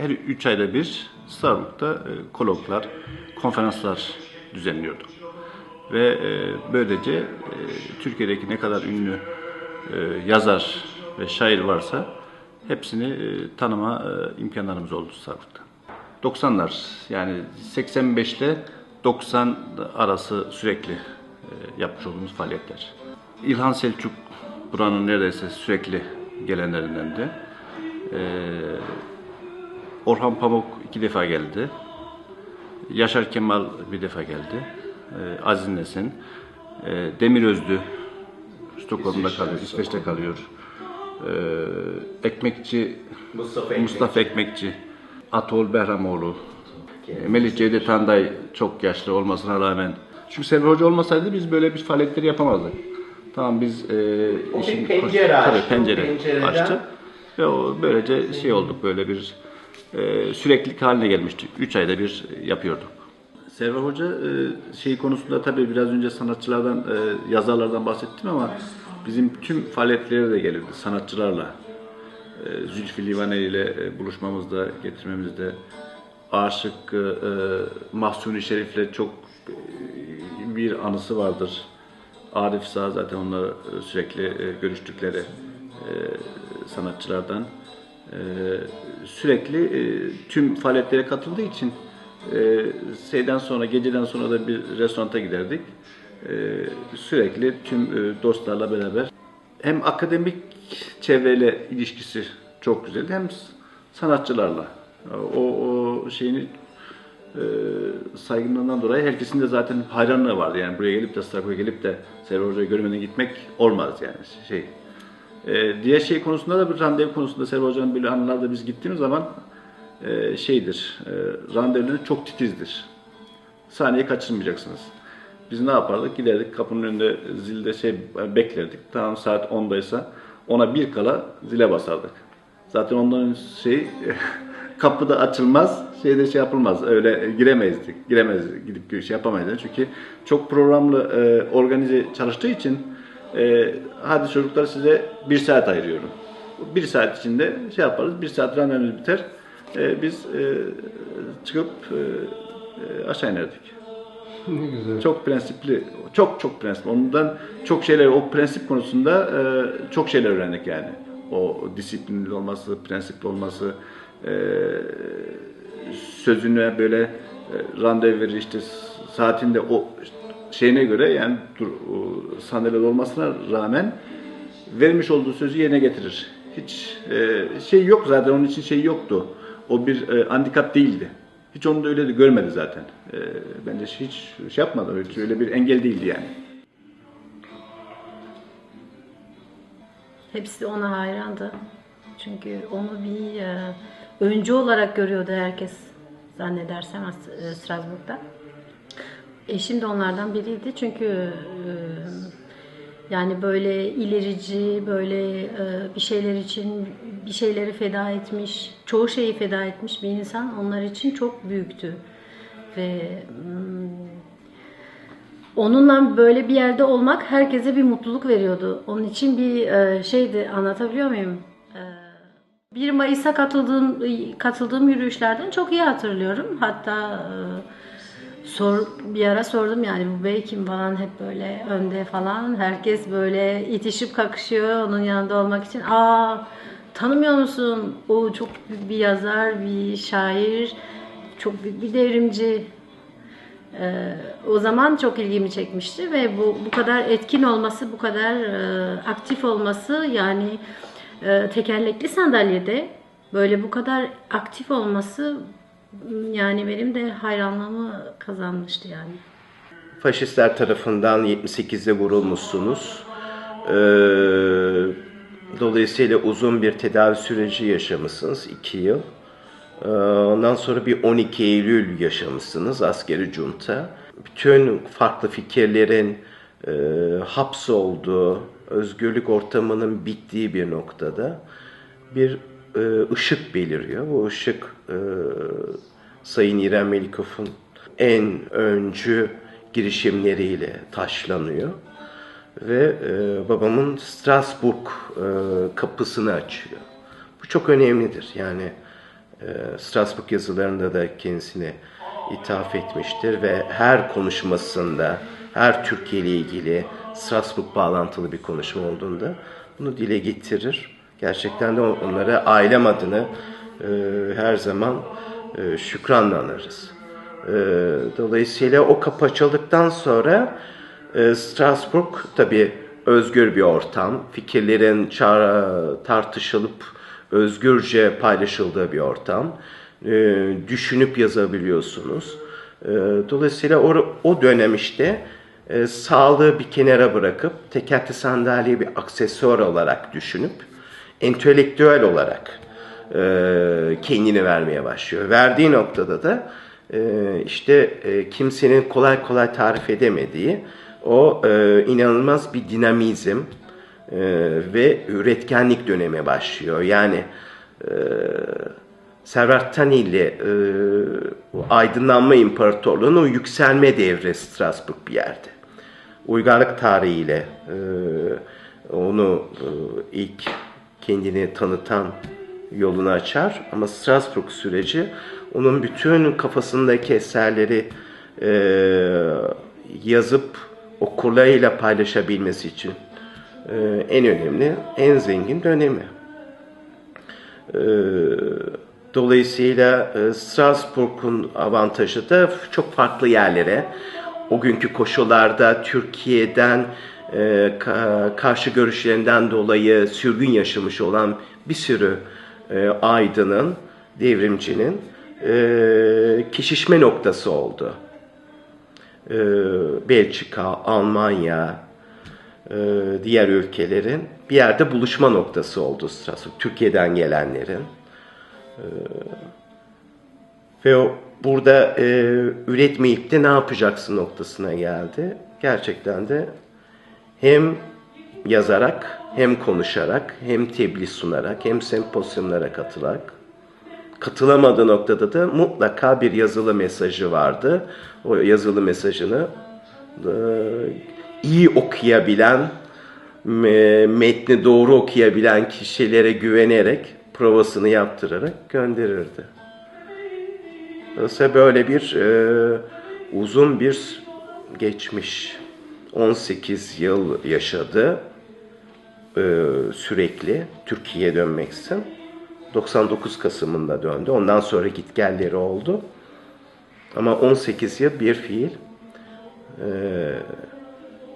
Her üç ayda bir Starbucks'ta e, koloklar, konferanslar düzenliyordu. Ve e, böylece e, Türkiye'deki ne kadar ünlü e, yazar ve şair varsa hepsini e, tanıma e, imkanlarımız oldu Starbucks'ta. 90'lar yani 85 ile 90 arası sürekli e, yapmış olduğumuz faaliyetler. İlhan Selçuk buranın neredeyse sürekli gelenlerindendi. E, Orhan Pamuk iki defa geldi. Yaşar Kemal bir defa geldi. E, Aziz Nesin. E, Demir Özlü Stockholm'da kalıyor, İsveç'te kalıyor. E, Ekmekçi Mustafa Mustafa Ekmekçi, Atol Behramoğlu, e, Melih Cevdet Handay çok yaşlı olmasına rağmen. Çünkü Selvi Hoca olmasaydı biz böyle bir faaliyetleri yapamazdık. Tamam biz e, O bir işin pencere tabii açtı. O pencere açtı. Ve o böylece şey olduk böyle bir e, süreklilik haline gelmişti. Üç ayda bir yapıyorduk. Server Hoca e, şey konusunda tabii biraz önce sanatçılardan, e, yazarlardan bahsettim ama bizim tüm faaliyetlere de gelirdi sanatçılarla. E, Zülfü Livaneli ile buluşmamızda, getirmemizde Aşık e, Mahsuni Şerif'le çok bir anısı vardır. Arif Sağ zaten onlar sürekli görüştükleri sanatçılardan. E, sürekli e, tüm faaliyetlere katıldığı için e, şeyden sonra, geceden sonra da bir restoranta giderdik. E, sürekli tüm e, dostlarla beraber hem akademik çevreyle ilişkisi çok güzeldi hem sanatçılarla. O, o şeyini e, saygınlığından dolayı herkesin de zaten hayranlığı vardı. Yani buraya gelip de Starbucks'a gelip de Server Hoca'yı görmeden gitmek olmaz yani şey. E, diğer şey konusunda da bir randevu konusunda Server Hoca'nın böyle anılarda biz gittiğimiz zaman e, şeydir, e, randevuları çok titizdir. Saniye kaçırmayacaksınız. Biz ne yapardık? Giderdik kapının önünde zilde şey beklerdik. Tamam saat 10'daysa ona bir kala zile basardık. Zaten onların şey kapıda açılmaz, şeyde şey yapılmaz. Öyle giremezdik. Giremez gidip şey yapamayız. Çünkü çok programlı e, organize çalıştığı için e, hadi çocuklar size bir saat ayırıyorum. Bir saat içinde şey yaparız. Bir saat randevumuz biter. E, biz e, çıkıp e, e, aşağı inerdik. Ne güzel. Çok prensipli, çok çok prensipli. Ondan çok şeyler, o prensip konusunda e, çok şeyler öğrendik yani. O disiplinli olması, prensipli olması, e, sözüne böyle e, randevu verir işte saatinde o şeyine göre yani sandalyede olmasına rağmen vermiş olduğu sözü yerine getirir. Hiç e, şey yok zaten onun için şey yoktu. O bir e, handikap değildi. Hiç onu da öyle de görmedi zaten. E, bence hiç şey yapmadı. Öyle, öyle bir engel değildi yani. Hepsi ona hayrandı. Çünkü onu bir e, öncü olarak görüyordu herkes zannedersem e, Strasbourg'da. Eşim de onlardan biriydi çünkü e, yani böyle ilerici, böyle e, bir şeyler için bir şeyleri feda etmiş, çoğu şeyi feda etmiş bir insan onlar için çok büyüktü. Ve mm, onunla böyle bir yerde olmak herkese bir mutluluk veriyordu. Onun için bir e, şeydi anlatabiliyor muyum? E, 1 Mayıs'a katıldığım katıldığım yürüyüşlerden çok iyi hatırlıyorum. Hatta e, sor bir ara sordum yani bu bey kim falan hep böyle önde falan. Herkes böyle itişip kakışıyor onun yanında olmak için. Aa tanımıyor musun? O çok büyük bir yazar, bir şair, çok büyük bir devrimci. Ee, o zaman çok ilgimi çekmişti ve bu bu kadar etkin olması, bu kadar e, aktif olması yani e, tekerlekli sandalyede böyle bu kadar aktif olması yani benim de hayranlığımı kazanmıştı yani. Faşistler tarafından 78'de vurulmuşsunuz. Ee, dolayısıyla uzun bir tedavi süreci yaşamışsınız, 2 yıl. Ee, ondan sonra bir 12 Eylül yaşamışsınız, askeri junta. Bütün farklı fikirlerin e, hapsolduğu, özgürlük ortamının bittiği bir noktada bir e, ışık beliriyor. Bu ışık e, Sayın İrem Melikov'un en öncü girişimleriyle taşlanıyor. Ve e, babamın Strasbourg e, kapısını açıyor. Bu çok önemlidir. Yani e, Strasbourg yazılarında da kendisine ithaf etmiştir ve her konuşmasında, her Türkiye ile ilgili Strasbourg bağlantılı bir konuşma olduğunda bunu dile getirir. Gerçekten de onlara ailem adına e, her zaman e, şükranla anarız. E, dolayısıyla o kapı açıldıktan sonra e, Strasbourg tabii özgür bir ortam. Fikirlerin tartışılıp özgürce paylaşıldığı bir ortam. E, düşünüp yazabiliyorsunuz. E, dolayısıyla o, o dönem işte e, sağlığı bir kenara bırakıp tekerlekli sandalyeyi bir aksesuar olarak düşünüp entelektüel olarak e, kendini vermeye başlıyor. Verdiği noktada da e, işte e, kimsenin kolay kolay tarif edemediği o e, inanılmaz bir dinamizm e, ve üretkenlik dönemi başlıyor. Yani e, Servet Tani ile e, aydınlanma imparatorluğunun yükselme devri Strasbourg bir yerde. Uygarlık tarihiyle e, onu e, ilk kendini tanıtan yolunu açar. Ama Strasbourg süreci onun bütün kafasındaki eserleri e, yazıp okurlarıyla paylaşabilmesi için e, en önemli, en zengin dönemi. E, dolayısıyla e, Strasbourg'un avantajı da çok farklı yerlere, o günkü koşullarda Türkiye'den e, ka- karşı görüşlerinden dolayı sürgün yaşamış olan bir sürü e, aydının, devrimcinin e, kesişme noktası oldu. E, Belçika, Almanya, e, diğer ülkelerin bir yerde buluşma noktası oldu Strasbourg. Türkiye'den gelenlerin. E, ve o burada e, üretmeyip de ne yapacaksın noktasına geldi. Gerçekten de hem yazarak, hem konuşarak, hem tebliğ sunarak, hem sempozyumlara katılarak katılamadığı noktada da mutlaka bir yazılı mesajı vardı. O yazılı mesajını e, iyi okuyabilen, me- metni doğru okuyabilen kişilere güvenerek provasını yaptırarak gönderirdi. Dolayısıyla böyle bir e, uzun bir geçmiş 18 yıl yaşadı e, sürekli Türkiye'ye dönmek için. 99 Kasım'ında döndü. Ondan sonra gitgelleri oldu. Ama 18 yıl bir fiil e,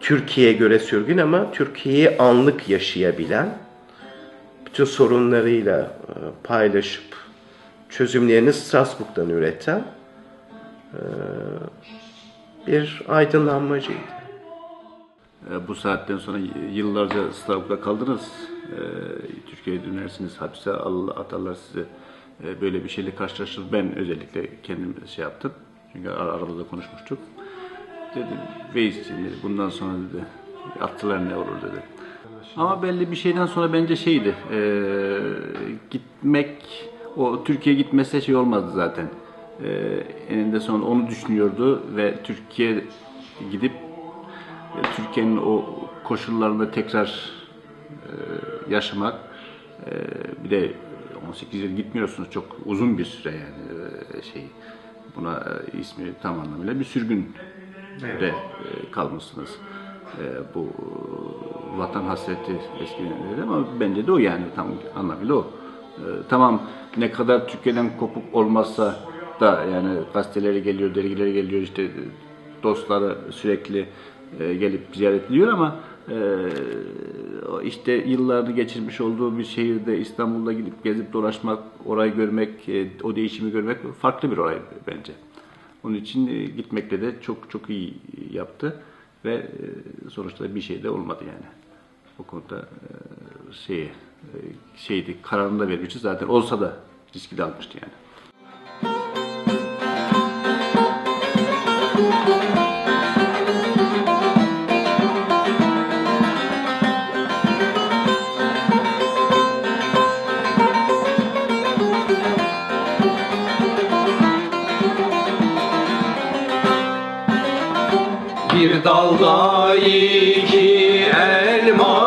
Türkiye'ye göre sürgün ama Türkiye'yi anlık yaşayabilen, bütün sorunlarıyla e, paylaşıp çözümlerini Strasbourg'dan üreten bir aydınlanmacıydı. E, Bu saatten sonra yıllarca Strasbourg'da kaldınız. E, Türkiye'ye dönersiniz, hapse atarlar sizi. E, Böyle bir şeyle karşılaşır. Ben özellikle kendim şey yaptım. Çünkü ar- aramızda konuşmuştuk. Dedim, Veys'ciğim dedi, bundan sonra dedi, attılar ne olur dedi. Ama belli bir şeyden sonra bence şeydi, e, gitmek, o Türkiye'ye gitmesi şey olmazdı zaten. E, eninde sonunda onu düşünüyordu ve Türkiye gidip Türkiye'nin o koşullarında tekrar e, yaşamak e, bir de 18 yıl gitmiyorsunuz çok uzun bir süre yani e, şey buna e, ismi tam anlamıyla bir sürgün de e, kalmışsınız. E, bu vatan hasreti eskiden dedi ama bence de o yani tam anlamıyla o. E, tamam ne kadar Türkiye'den kopuk olmazsa da yani gazeteleri geliyor, dergileri geliyor işte dostları sürekli e, gelip ziyaret ediyor ama e, işte yıllarını geçirmiş olduğu bir şehirde İstanbul'da gidip gezip dolaşmak, orayı görmek, e, o değişimi görmek farklı bir olay bence. Onun için gitmekle de çok çok iyi yaptı ve sonuçta bir şey de olmadı yani. O konuda e, şey şeydi kararını da vermişti zaten olsa da riski de almıştı yani. Bir dalda iki elma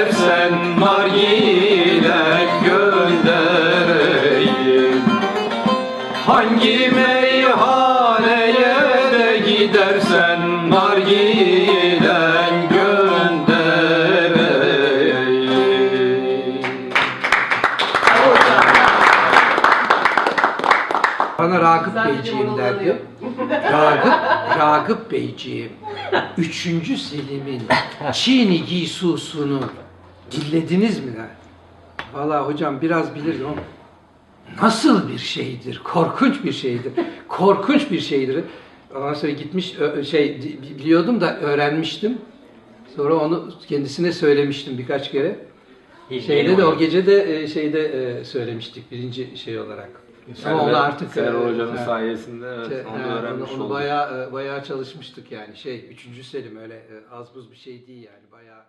gidersen nargile göndereyim Hangi meyhaneye de gidersen nargile göndereyim Bana Ragıp Beyciğim derdi. Ragıp, Ragıp Beyciğim. Üçüncü Selim'in Çiğni Giysusunu dinlediniz mi? der. Valla hocam biraz biliriz ama nasıl bir şeydir? Korkunç bir şeydir. Korkunç bir şeydir. Ondan sonra gitmiş şey biliyordum da öğrenmiştim. Sonra onu kendisine söylemiştim birkaç kere. Şeyde de o gece de e, şeyde e, söylemiştik birinci şey olarak. Ama onu artık Server e, Hoca'nın ha, sayesinde evet, şey, onu ha, öğrenmiş onu, onu bayağı e, bayağı çalışmıştık yani şey üçüncü Selim öyle e, az buz bir şey değil yani bayağı